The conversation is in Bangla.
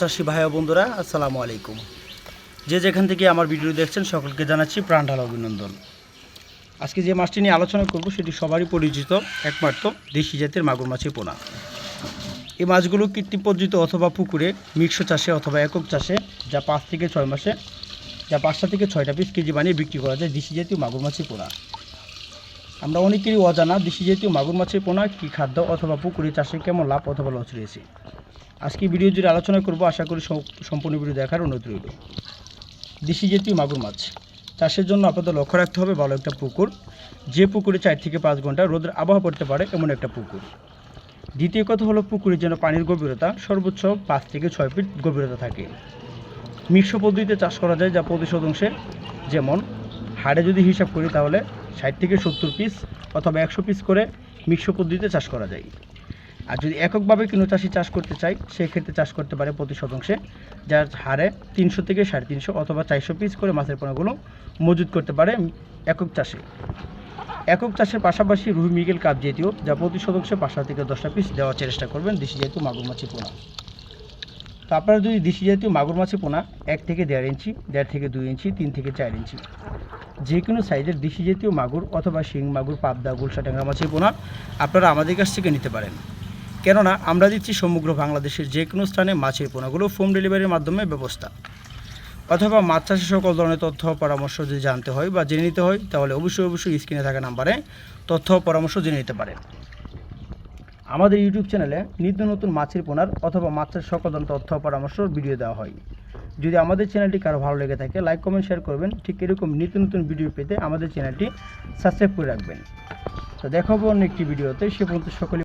চাষি ভাই বন্ধুরা, আসসালামু আলাইকুম। যে যেখান থেকে আমার ভিডিও দেখছেন, সকলকে জানাচ্ছি প্রাণ ঢালা অভিনন্দন। আজকে যে মাছটি নিয়ে আলোচনা করব, সেটি সবারই পরিচিত, একমাত্র দেশি জাতের মাগুর মাছের পোনা। এই মাছগুলো কৃত্রিম পদ্ধতি অথবা পুকুরে মিক্স চাষে অথবা একক চাষে, যা পাঁচ থেকে ছয় মাসে, যা পাঁচটা থেকে ছয়টা পিস কেজি বানিয়ে বিক্রি করা যায় দেশি জাতীয় মাগুর মাছের পোনা। আমরা অনেকেরই অজানা দেশি জাতীয় মাগুর মাছের পোনা, কী খাদ্য অথবা পুকুরে চাষে কেমন লাভ অথবা লস রয়েছে। আজকে ভিডিও জুড়ে আলোচনা করব, আশা করি সম- সম্পূর্ণ ভিডিও দেখার অনুরোধ রইল। দেশি জাতীয় মাগুর মাছ, চাষের জন্য আপনাদের লক্ষ্য রাখতে হবে ভালো একটা পুকুর। যে পুকুরে চার থেকে পাঁচ ঘণ্টা রোদের আবহাওয়া পড়তে পারে এমন একটা পুকুর। দ্বিতীয় কথা হলো, পুকুরে যেন পানির গভীরতা সর্বোচ্চ পাঁচ থেকে ছয় ফিট গভীরতা থাকে। মিশ্র পদ্ধতিতে চাষ করা যায়, যা প্রতি শতাংশে যেমন হাড়ে যদি হিসাব করি তাহলে ষাট থেকে সত্তর পিস অথবা একশো পিস করে মিশ্র পদ্ধতিতে চাষ করা যায়। আর যদি এককভাবে কোনো চাষি চাষ করতে চায় সেক্ষেত্রে চাষ করতে পারে প্রতি শতাংশে, যার হারে তিনশো থেকে সাড়ে তিনশো অথবা চারশো পিস করে মাছের পোনাগুলো মজুত করতে পারে একক চাষে। একক চাষের পাশাপাশি রুই মিগেল কাপ জাতীয়, যা প্রতি শতাংশে পাঁচটা থেকে দশটা পিস দেওয়ার চেষ্টা করবেন দেশি জাতীয় মাগুর মাছের পোনা। তো আপনারা যদি দেশি জাতীয় মাগুর মাছের পোনা এক থেকে দেড় ইঞ্চি, দেড় থেকে দুই ইঞ্চি, তিন থেকে চার ইঞ্চি, যে কোনো সাইজের দেশি জাতীয় মাগুর অথবা শিং মাগুর, পাবদা গুলশা ট্যাংরা মাছের পোনা আপনারা আমাদের কাছ থেকে নিতে পারেন। কেননা আমরা দিচ্ছি সমগ্র বাংলাদেশের যে কোনো স্থানে মাছের পোনাগুলো হোম ডেলিভারির মাধ্যমে ব্যবস্থা। অথবা মাছ চাষের সকল ধরনের তথ্য পরামর্শ যদি জানতে হয় বা জেনে নিতে হয়, তাহলে অবশ্যই অবশ্যই স্ক্রিনে থাকা নাম্বারে তথ্য পরামর্শ জেনে নিতে পারেন। আমাদের ইউটিউব চ্যানেলে নিত্য নতুন মাছের পোনার অথবা মাছের সকল ধরনের তথ্য পরামর্শ ভিডিও দেওয়া হয়। যদি আমাদের চ্যানেলটি কারও ভালো লেগে থাকে, লাইক, কমেন্ট, শেয়ার করবেন। ঠিক এরকম নিত্য নতুন ভিডিও পেতে আমাদের চ্যানেলটি সাবস্ক্রাইব করে রাখবেন। তো দেখাবো অন্য একটি ভিডিওতে। সে পর্যন্ত সকলে